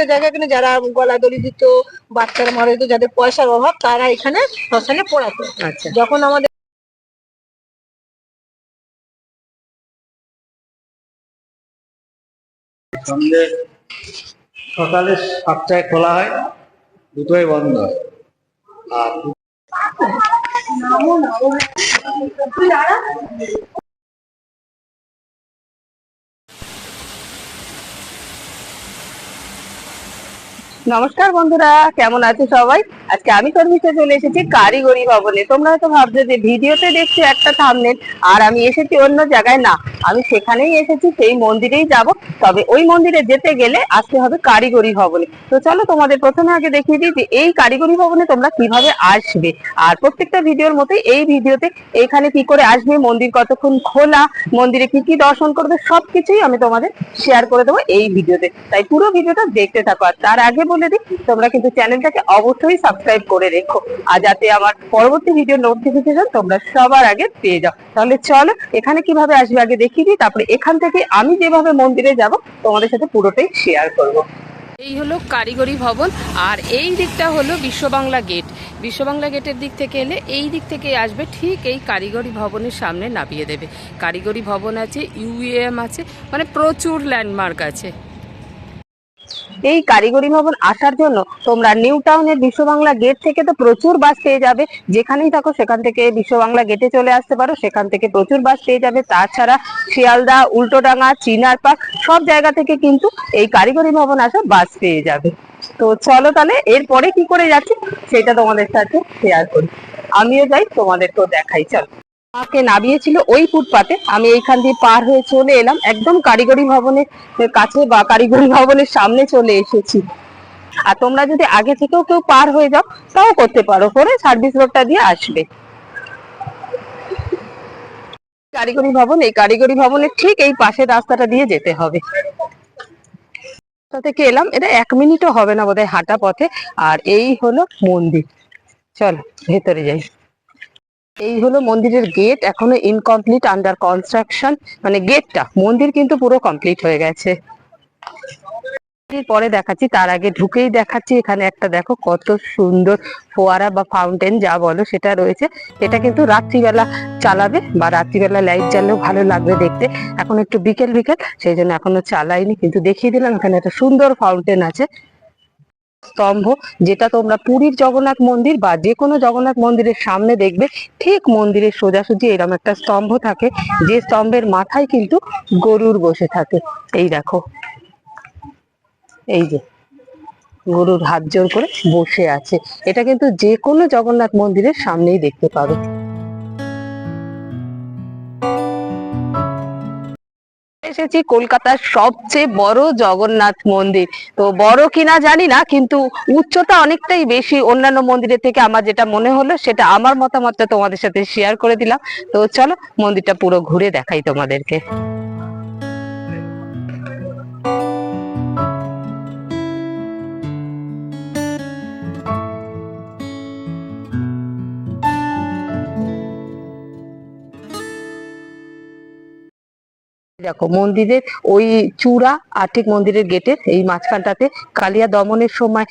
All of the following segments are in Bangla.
প্রত্যেকটা জায়গায় এখানে যারা গলা দড়ি দিত বাচ্চারা মারা যেত যাদের পয়সার অভাব তারা এখানে শ্মশানে পড়াতো। আচ্ছা। যখন আমাদের সকালে সাতটায় খোলা হয় দুটোই বন্ধ। হয় আর নমস্কার বন্ধুরা, কেমন আছো সবাই? আজকে আমি কর্মীতে চলে এসেছি কারিগরি ভবনে। তোমরা হয়তো ভাবছ যে ভিডিওতে দেখছি একটা থামনেল আর আমি এসেছি অন্য জায়গায়। না, আমি সেখানেই এসেছি, সেই মন্দিরেই যাব। তবে ওই মন্দিরে যেতে গেলে আসতে হবে কারিগরি ভবনে। তো চলো তোমাদের প্রথমে আগে দেখিয়ে দিই যে এই কারিগরি ভবনে তোমরা কীভাবে আসবে। আর প্রত্যেকটা ভিডিওর মতোই এই ভিডিওতে এখানে কি করে আসবে, মন্দির কতক্ষণ খোলা, মন্দিরে কি কি দর্শন করবে, সবকিছুই আমি তোমাদের শেয়ার করে দেবো এই ভিডিওতে। তাই পুরো ভিডিওটা দেখতে থাকো। আর তার আগে বলে দিই, তোমরা কিন্তু চ্যানেলটাকে অবশ্যই সাবস্ক্রাইব করে রেখো। আর যাতে আমার পরবর্তী ভিডিও নোটিফিকেশন তোমরা সবার আগে পেয়ে যাও। তাহলে চলো, এখানে কীভাবে আসবে আগে দেখিয়ে দিই, তারপরে এখান থেকে আমি যেভাবে মন্দিরে যাব, তোমাদের সাথে পুরোটাই শেয়ার করব। এই হলো কারিগরি ভবন, আর এই দিকটা হলো বিশ্ববাংলা গেট। বিশ্ববাংলা গেটের দিক থেকে এলে এই দিক থেকে আসবে, ঠিক এই কারিগরি ভবনের সামনে নামিয়ে দেবে। কারিগরি ভবন আছে ইউএম আছে মানে প্রচুর ল্যান্ডমার্ক আছে। এই কারিগরি ভবন আসার জন্য তোমরা নিউ টাউনের বিশ্ববাংলা গেট থেকে তো প্রচুর বাস পেয়ে যাবে। যেখানেই থাকো সেখান থেকে বিশ্ববাংলা গেটে চলে আসতে পারো। সেখান থেকে প্রচুর বাস পেয়ে যাবে। তাছাড়া শিয়ালদা, উল্টোডাঙ্গা, চিনার পার্ক সব জায়গা থেকে কিন্তু এই কারিগরি ভবন আসা বাস পেয়ে যাবে। তো চলো তাহলে এরপরে কি করে যাচ্ছি সেটা তোমাদের সাথে শেয়ার করি। আমিও যাই, তোমাদেরকেও দেখাই। চলো। আমাকে নামিয়েছিল ওই ফুটপাতে। আমি এইখান দিয়ে পার হয়ে চলে এলাম। একদম কারিগরি ভবনের কাছে বা কারিগরি ভবনের সামনে চলে এসেছি। আর তোমরা যদি আগে থেকেও কেউ পার হয়ে যাও, তাও করতে পারো। করে সার্ভিস রোডটা দিয়ে আসবে। কারিগরি ভবন, এই কারিগরি ভবনের ঠিক এই পাশের রাস্তাটা দিয়ে যেতে হবে। থেকে এলাম। এটা এক মিনিটও হবে না বোধহয় হাঁটা পথে। আর এই হলো মন্দির। চলো, ভেতরে যাই। এই হলো মন্দিরের গেট এখনও ইনকমপ্লিট আন্ডার কনস্ট্রাকশন মানে গেটটা মন্দির কিন্তু পুরো কমপ্লিট হয়ে গেছে। পরে দেখাচ্ছি, তার আগে ঢুকেই দেখাচ্ছি, এখানে একটা দেখো কত সুন্দর ফোয়ারা বা ফাউন্টেন যা বলো, সেটা রয়েছে। এটা কিন্তু রাত্রিবেলা চালাবে, বা রাত্রিবেলা লাইট জ্বাললেও ভালো লাগবে দেখতে। এখন একটু বিকেল বিকেল, সেই জন্য এখনও চালাইনি, কিন্তু দেখিয়ে দিলাম, এখানে একটা সুন্দর ফাউন্টেন আছে। স্তম্ভ, যেটা তোমরা পুরীর জগন্নাথ মন্দির বা যে কোনো জগন্নাথ মন্দিরের সামনে দেখবে, ঠিক মন্দিরের সোজাসুজি এরকম একটা স্তম্ভ থাকে, যে স্তম্ভের মাথায় কিন্তু গরুর বসে থাকে। এই দেখো। এই যে, গরুর হাত জোর করে বসে আছে। এটা কিন্তু যে কোনো জগন্নাথ মন্দিরের সামনেই দেখতে পাবে। এসেছি কলকাতার সবচেয়ে বড় জগন্নাথ মন্দির। তো বড় কিনা জানি না, কিন্তু উচ্চতা অনেকটাই বেশি অন্যান্য মন্দিরের থেকে আমার যেটা মনে হলো, সেটা আমার মতামতটা তোমাদের সাথে শেয়ার করে দিলাম। তো চলো মন্দিরটা পুরো ঘুরে দেখাই তোমাদেরকে। দেখো, মন্দিরের ওই চূড়া আর ঠিক মন্দিরের গেটের এই মাঝখানটাতে কালিয়া দমনের সময়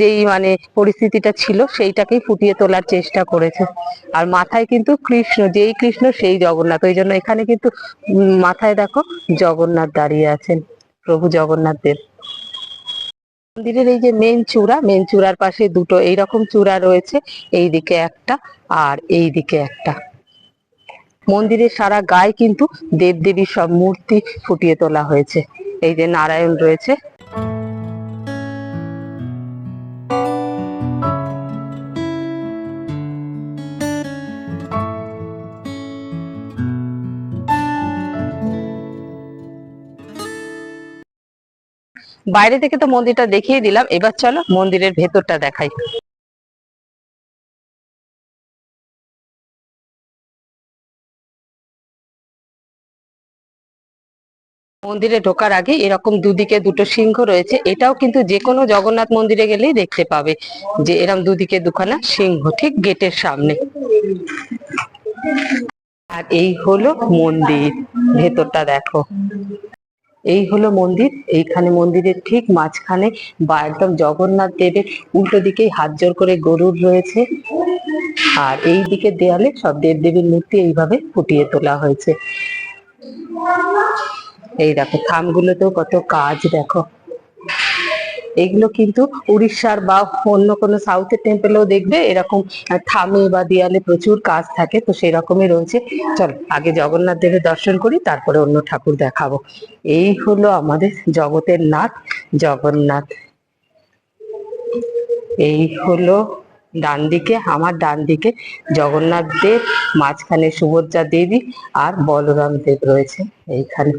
যেই মানে পরিস্থিতিটা ছিল, সেইটাকেই ফুটিয়ে তোলার চেষ্টা করেছে। আর মাথায় কিন্তু কৃষ্ণ, যেই কৃষ্ণ সেই জগন্নাথ। ওই জন্য এখানে কিন্তু মাথায় দেখো জগন্নাথ দাঁড়িয়ে আছেন, প্রভু জগন্নাথ দেব। মন্দিরের এই যে মেন চূড়া মেন চূড়ার পাশে দুটো এইরকম চূড়া রয়েছে এই দিকে একটা আর এই দিকে একটা। মন্দিরের সারা গায়ে কিন্তু দেবদেবীর সব মূর্তি ফুটিয়ে তোলা হয়েছে। এই যে নারায়ণ রয়েছে। বাইরে থেকে তো মন্দিরটা দেখিয়ে দিলাম। এবার চলো মন্দিরের ভেতরটা দেখাই। মন্দিরে ঢোকার আগে এরকম দুদিকে দুটো সিংহ রয়েছে। এটাও কিন্তু যে কোনো জগন্নাথ মন্দিরে গেলেই দেখতে পাবে যে এরকম দুদিকে দুখানা সিংহ ঠিক গেটের সামনে। আর এই হলো মন্দির, ভেতরটা দেখো। এই হলো মন্দির, এইখানে মন্দিরের ঠিক মাঝখানে বা একদম জগন্নাথ দেবের উল্টো দিকেই হাত জোর করে গরুর রয়েছে। আর এই দিকের দেয়ালে সব দেব দেবীর মূর্তি এইভাবে ফুটিয়ে তোলা হয়েছে। এই দেখো, থামগুলোতেও কত কাজ, দেখো। এগুলো কিন্তু উড়িষ্যার বা অন্য কোনো সাউথের টেম্পেলেও দেখবে, এরকম থামে বা দেয়ালে প্রচুর কাজ থাকে, তো সেই রকমই রয়েছে। চল, আগে জগন্নাথ দেবের দর্শন করি, তারপরে অন্য ঠাকুর দেখাবো। এই হলো আমাদের জগতের নাথ, জগন্নাথ। এই হলো ডান দিকে, আমার ডান দিকে জগন্নাথ দেব, মাঝখানে সুভদ্রা দেবী আর বলরাম দেব রয়েছে, এইখানে।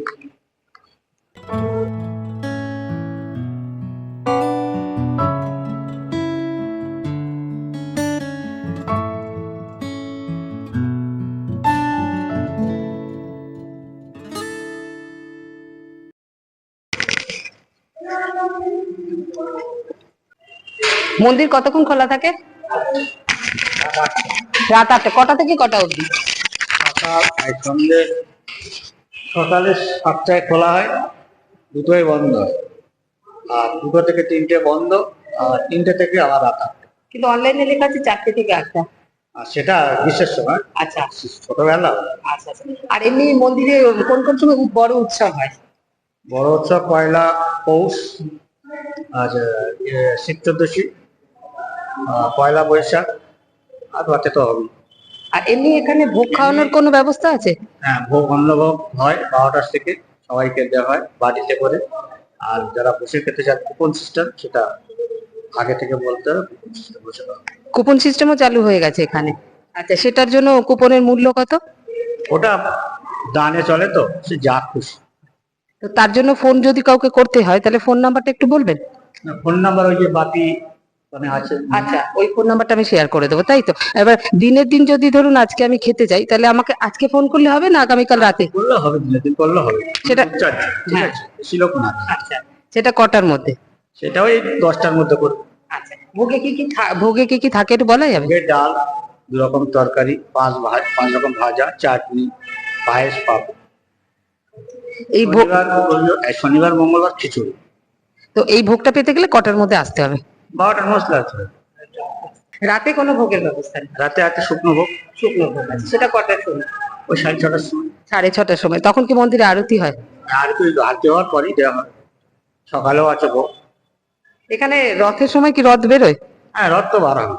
মন্দির কতক্ষণ খোলা থাকে? রাত আটটা। কটা থেকে কটা অবধি? সকাল সাতটায় খোলা হয় দুটোই বন্ধ। আর দুটো থেকে তিনটে বন্ধ আর তিনটে থেকে আবার রাত আটটা। কিন্তু অনলাইনে লেখা আছে চারটে থেকে আটটা। সেটা বিশেষ সময় আচ্ছা। ছোটবেলা। আচ্ছা আচ্ছা। আর এমনি মন্দিরে কোন কোন সময় বড় উৎসব হয়? বড় উৎসব পয়লা পৌষ আর চতুর্দশী পয়লা বৈশাখ আর বাকি তো হবে আর এমনি এখানে ভোগ খাওয়ানোর কোনো ব্যবস্থা আছে? হ্যাঁ ভোগ অন্নভোগ হয় বারোটার থেকে সবাইকে দেওয়া হয় বাড়িতে করে। আর যারা বসে খেতে চান কুপন সিস্টেম সেটা আগে থেকে বলতে হবে। কুপন সিস্টেমও চালু হয়ে গেছে এখানে। আচ্ছা সেটার জন্য কুপনের মূল্য কত? ওটা দানে চলে তো সে যা খুশি। তো তার জন্য ফোন যদি কাউকে করতে হয় তাহলে ফোন নাম্বারটা একটু বলবেন? ফোন নাম্বার ওই যে বাতি মানে আচ্ছা ওই ফোন নাম্বারটা আমি শেয়ার করে দেবো তাই তো? এবার দিনের দিন যদি ধরুন আজকে আমি খেতে যাই তাহলে আমাকে আজকে ফোন করলে হবে না আগামীকাল রাতে? করলে হবে দিনে দিন করলে হবে। সেটা- হ্যাঁ। আচ্ছা সেটা কটার মধ্যে? সেটা ওই দশটার মধ্যে করবে আচ্ছা ভোগে কি কি ভোগে কি কি থাকে একটু বলা যাবে? ডাল দু রকম তরকারি পাঁচ ভাজ পাঁচ রকম ভাজা চাটনি পায়েস পাপ এই ভোগ শনিবার মঙ্গলবার খিচুড়ি। তো এই ভোগটা পেতে গেলে কটার মধ্যে আসতে হবে? বারোটার মশলা আছে রাতে কোনো ভোগের ব্যবস্থা নেই? রাতে আছে শুকনো ভোগ। শুকনো ভোগ সেটা কটার সময়? ওই সাড়ে ছটার সময়। সাড়ে ছটার সময়। তখন কি মন্দিরে আরতি হয়? আর কি আরতি হওয়ার পরেই দেওয়া হয়। সকালেও আছে ভোগ। এখানে রথের সময় কি রথ বেরোয়? হ্যাঁ রথ তো বার হবে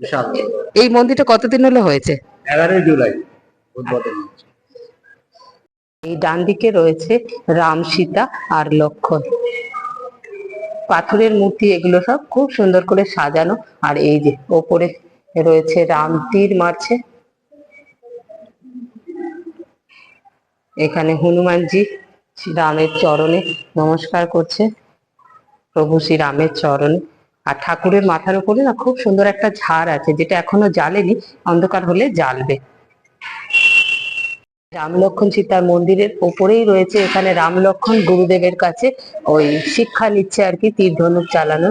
বিশাল। এই মন্দিরটা কতদিন হলো হয়েছে? এগারোই জুলাই উদ্বোধন হচ্ছে এই ডান দিকে রয়েছে রাম, সীতা আর লক্ষণ। পাথরের মূর্তি এগুলো সব খুব সুন্দর করে সাজানো। আর এই যে ওপরে রয়েছে রাম, তীর মারছে। এখানে হনুমানজি রামের চরণে নমস্কার করছে। প্রভু শ্রী রামের চরণে। আর ঠাকুরের মাথার উপরে না খুব সুন্দর একটা ঝাড় আছে, যেটা এখনও জ্বালেনি, অন্ধকার হলে জ্বালবে। রাম লক্ষণ সীতার মন্দিরের ওপরেই রয়েছে এখানে রাম লক্ষণ গুরুদেবের কাছে ওই শিক্ষা নিচ্ছে আর কি, তীর ধনুক চালানো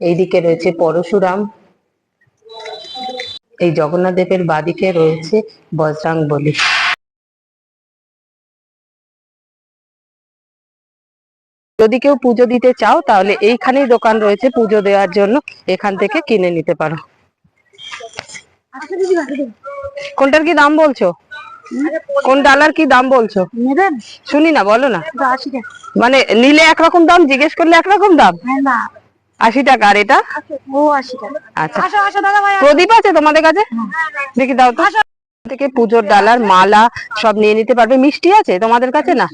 এইদিকে রয়েছে পরশুরাম। এই জগন্নাথ দেবের বাদিকে রয়েছে বজরাং বলি। যদি কেউ পুজো দিতে চাও, তাহলে এইখানেই দোকান রয়েছে পুজো দেওয়ার জন্য। এখান থেকে কিনে নিতে পারো। কোনটার কি দাম বলছো? কোন ডালার কি দাম বলছো? নেবেন শুনি না বলো না। মানে নিলে একরকম দাম জিজ্ঞেস করলে একরকম দাম? হ্যাঁ না। আশি টাকা আর এটা? ও আশি টাকা। আচ্ছা। প্রদীপ আছে তোমাদের কাছে? দেখি দাও তো। থেকে পুজোর ডালার মালা সব নিয়ে নিতে পারবে। মিষ্টি আছে তোমাদের কাছে না?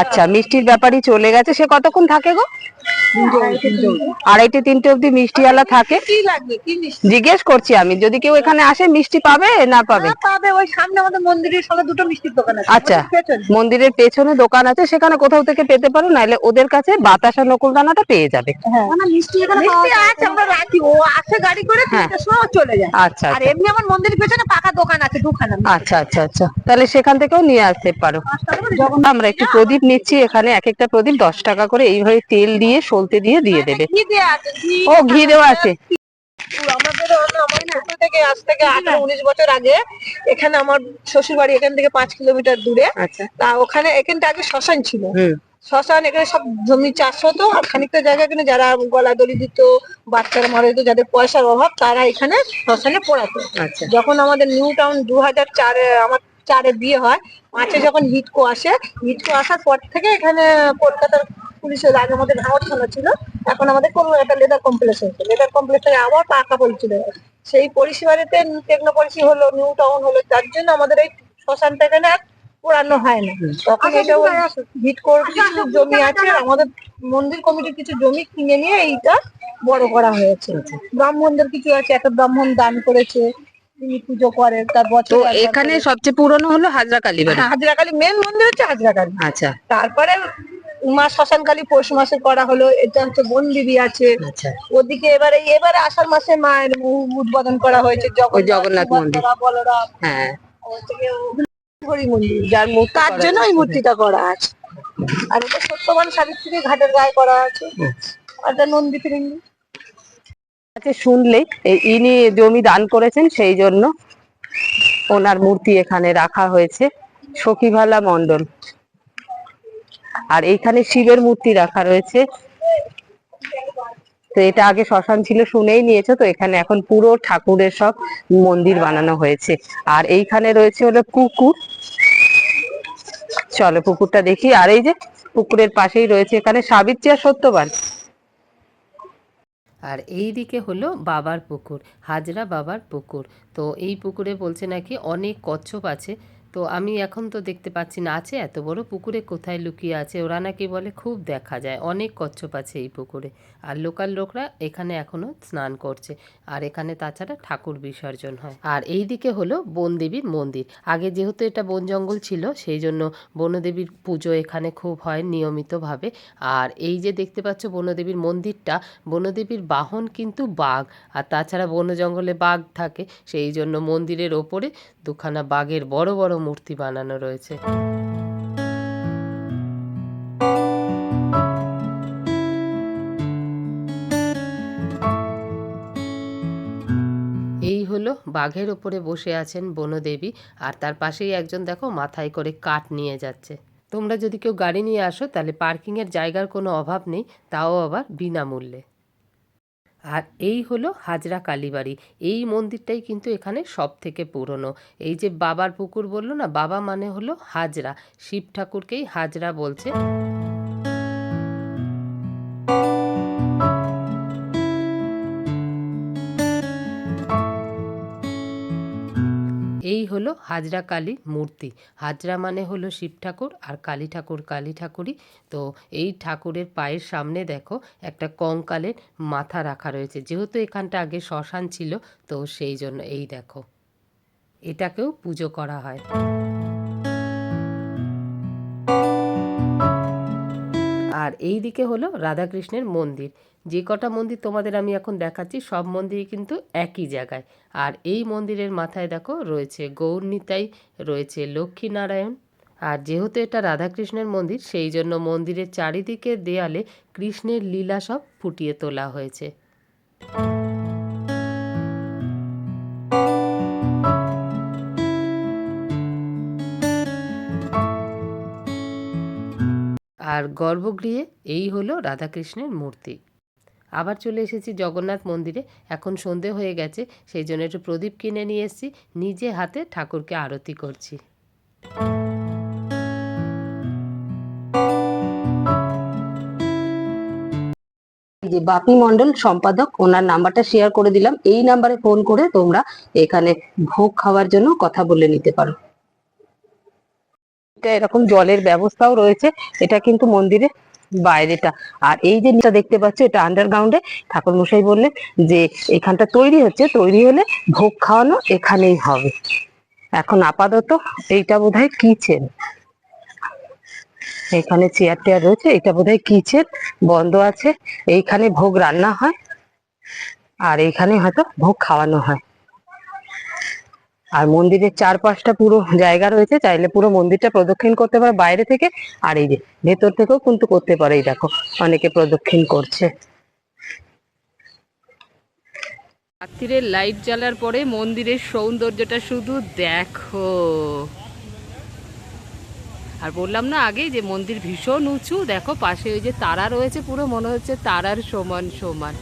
আচ্ছা মিষ্টির ব্যাপারই চলে গেছে। সে কতক্ষণ থাকে গো? আড়াইটে তিনটে অব্দি মিষ্টিওয়ালা থাকে। কি লাগবে? কি মিষ্টি? জিজ্ঞেস করছি আমি যদি কেউ এখানে আসে মিষ্টি পাবে না পাবে? হ্যাঁ, পাবে ওই সামনে আমাদের মন্দিরের সঙ্গে দুটো মিষ্টির দোকান আছে। আচ্ছা পেছনে। মন্দিরের পেছনে দোকান আছে সেখানে কোথাও থেকে পেতে পারো নাহলে ওদের কাছে বাতাসা নকুল দানাটা পেয়ে যাবে। মিষ্টি আছে আমরা রাখি। ও আসে গাড়ি করে হ্যাঁ। তিনটার সময় ও চলে যায়। আচ্ছা আর আচ্ছা। এমনি আমার মন্দিরের পেছনে পাকা দোকান আছে দুখানা আচ্ছা আচ্ছা আচ্ছা। তাহলে সেখান থেকেও নিয়ে আসতে পারো। আমরা একটু প্রদীপ নিচ্ছি এখানে এক একটা প্রদীপ দশ টাকা করে এইভাবে তেল দিয়ে সলতে দিয়ে দিয়ে দেবে। ঘি ও ঘি দেওয়া আছে। আমাদের আমার ছোট থেকে আজ থেকে আঠারো উনিশ বছর আগে এখানে আমার শ্বশুর বাড়ি এখান থেকে পাঁচ কিলোমিটার দূরে। আচ্ছা। তা ওখানে এখানটা আগে শ্মশান ছিল। শ্মশান এখানে সব জমি চাষ হতো আর খানিকটা জায়গা এখানে যারা গলা দড়ি দিত বাচ্চারা মারা যেত যাদের পয়সার অভাব তারা এখানে শ্মশানে পড়াতো। আচ্ছা। যখন আমাদের নিউ টাউন দু হাজার চারে আমার চারে বিয়ে হয় পাঁচে যখন হিটকো আসে হিটকো আসার পর থেকে এখানে কলকাতার পুলিশের আগে আমাদের ভাঙর থানা ছিল এখন আমাদের কোনো একটা লেদার কমপ্লেক্স হয়েছে। লেদার কমপ্লেক্স থেকে আবার পাকা পরিচয় সেই পরিষেবাতে টেকনো পরিষেবা হলো নিউ টাউন হলো তার জন্য আমাদের এই শ্মশানটা এখানে পোড়ানো হয় না। তখন এটা হিট করে কিছু জমি আছে আমাদের মন্দির কমিটির কিছু জমি কিনে নিয়ে এইটা বড় করা হয়েছে। ব্রাহ্মণদের কিছু আছে একটা ব্রাহ্মণ দান করেছে তিনি পুজো করেন তার তো বছর এখানে সবচেয়ে পুরনো হলো হাজরা কালীবাড়ি হাজরাকালী মেন মন্দির হচ্ছে হাজরাকালী। আচ্ছা। তারপরে মা শ্মশানকালী পৌষ মাসে করা হলো এটা হচ্ছে বনদেবী আছে। আচ্ছা। ওদিকে এবারে এবারে আষাঢ় মাসে মায়ের উদ্বোধন করা হয়েছে জগন্নাথ মন্দির। বলরাম হ্যাঁ। হরি মন্দির যার মূর্তি তার জন্য ওই মূর্তিটা করা আছে। আর এটা সত্যবান সাবিত্রী ঘাটের গায়ে করা আছে। আর এটা নন্দী ফিরিঙ্গি। কাছে শুনলেই ইনি জমি দান করেছেন সেই জন্য ওনার মূর্তি এখানে রাখা হয়েছে সখীভালা মণ্ডল। আর এইখানে শিবের মূর্তি রাখা রয়েছে। তো এটা আগে শ্মশান ছিল শুনেই নিয়েছো তো এখানে এখন পুরো ঠাকুরের সব মন্দির বানানো হয়েছে। আর এইখানে রয়েছে হলো পুকুর চলো পুকুরটা দেখি। আর এই যে পুকুরের পাশেই রয়েছে এখানে সাবিত্রী আর সত্যবান। আর এই দিকে হলো বাবার পুকুর, হাজরা বাবার পুকুর। তো এই পুকুরে বলছে নাকি অনেক কচ্ছপ আছে। তো আমি এখন তো দেখতে পাচ্ছি না, আছে এত বড় পুকুরে কোথায় লুকিয়ে আছে? ওরা নাকি বলে খুব দেখা যায়, অনেক কচ্ছপ আছে এই পুকুরে। আর লোকাল লোকরা এখানে এখনও স্নান করছে। আর এখানে তাছাড়া ঠাকুর বিসর্জন হয়। আর এই দিকে হলো বনদেবীর মন্দির। আগে যেহেতু এটা বন জঙ্গল ছিল, সেই জন্য বনদেবীর পুজো এখানে খুব হয় নিয়মিতভাবে। আর এই যে দেখতে পাচ্ছ বনদেবীর মন্দিরটা, বনদেবীর বাহন কিন্তু বাঘ। আর তাছাড়া বন জঙ্গলে বাঘ থাকে, সেই জন্য মন্দিরের ওপরে দুখানা বাঘের বড় বড় মূর্তি বানানো রয়েছে। এই হলো বাঘের ওপরে বসে আছেন বনদেবী, আর তার পাশেই একজন দেখো মাথায় করে কাঠ নিয়ে যাচ্ছে। তোমরা যদি কেউ গাড়ি নিয়ে আসো, তাহলে পার্কিংয়ের জায়গার কোনো অভাব নেই, তাও আবার বিনামূল্যে। আর এই হলো হাজরা কালীবাড়ি। এই মন্দিরটাই কিন্তু এখানে সব থেকে পুরনো। এই যে বাবার পুকুর বলল না, বাবা মানে হলো হাজরা। শিব ঠাকুরকেই হাজরা বলছে। এই হলো হাজরা কালী মূর্তি। হাজরা মানে হলো শিব ঠাকুর আর কালী ঠাকুর কালী ঠাকুরই। তো এই ঠাকুরের পায়ের সামনে দেখো একটা কঙ্কালের মাথা রাখা রয়েছে। যেহেতু এখানটা আগে শ্মশান ছিল, তো সেই জন্য এই দেখো। এটাকেও পুজো করা হয়। আর এই দিকে হলো রাধাকৃষ্ণের মন্দির। যে কটা মন্দির তোমাদের আমি এখন দেখাচ্ছি, সব মন্দিরই কিন্তু একই জায়গায়। আর এই মন্দিরের মাথায় দেখো, রয়েছে গৌরনিতাই রয়েছে লক্ষ্মীনারায়ণ। আর যেহেতু এটা রাধাকৃষ্ণের মন্দির, সেই জন্য মন্দিরের চারিদিকে দেয়ালে কৃষ্ণের লীলা সব ফুটিয়ে তোলা হয়েছে। আর গর্ভগৃহে এই হলো রাধাকৃষ্ণের মূর্তি। আবার চলে এসেছি জগন্নাথ মন্দিরে। এখন সন্ধে হয়ে গেছে, সেই জন্য একটু প্রদীপ কিনে নিয়ে এসেছি। নিজে হাতে ঠাকুরকে আরতি করছি। যে বাপি মন্ডল সম্পাদক, ওনার নাম্বারটা শেয়ার করে দিলাম। এই নাম্বারে ফোন করে তোমরা এখানে ভোগ খাওয়ার জন্য কথা বলে নিতে পারো। এটা এরকম জলের ব্যবস্থাও রয়েছে, এটা কিন্তু মন্দিরে বাইরেটা। আর এই যে দেখতে পাচ্ছ, এটা আন্ডারগ্রাউন্ডে ঠাকুর মশাই বললেন যে এখানটা তৈরি হচ্ছে, তৈরি হলে ভোগ খাওয়ানো এখানেই হবে। এখন আপাতত এইটা বোধহয় কিচেন এখানে চেয়ার টেয়ার রয়েছে, এটা বোধহয় কিচেন বন্ধ আছে, এইখানে ভোগ রান্না হয়, আর এইখানে হয়তো ভোগ খাওয়ানো হয়। আর মন্দিরের চারপাশটা পুরো জায়গা রয়েছে, চাইলে পুরো মন্দিরটা প্রদক্ষিণ করতে পারে বাইরে থেকে। আর এই যে ভেতর থেকেও কিন্তু করতে পারে, এই দেখো, অনেকে প্রদক্ষিণ করছে। রাত্রিরে লাইট জ্বালার পরে মন্দিরের সৌন্দর্যটা শুধু দেখো। আর বললাম না আগে যে মন্দির ভীষণ উঁচু, দেখো পাশে ওই যে তারা রয়েছে, পুরো মনে হচ্ছে তারার সমান সমান।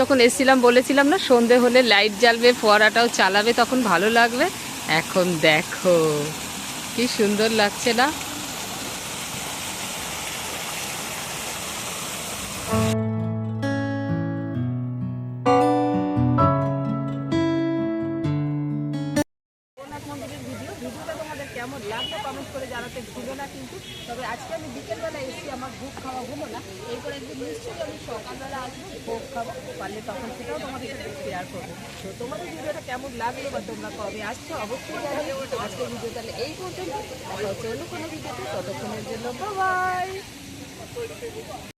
যখন এসছিলাম, বলেছিলাম না, সন্ধে হলে লাইট জ্বালবে, ফোয়ারাটাও চালাবে, তখন ভালো লাগবে। এখন দেখো, কি সুন্দর লাগছে না? তবে আজকে আমি বিকেলবেলা এসেছি, আমার ভোগ খাওয়া হলো না। এরপর একদিন নিশ্চয়ই আমি সকালবেলা আসব। ভোগ পারলে তখন সেটাও তোমাদের সাথে শেয়ার করব। তো তোমাদের ভিডিওটা কেমন লাগল বা তোমরা কবে আসছো, অবশ্যই জানিয়ে আজকের ভিডিও তাহলে এই পর্যন্ত চলো কোনো ভিডিওতে ততক্ষণের জন্য বাই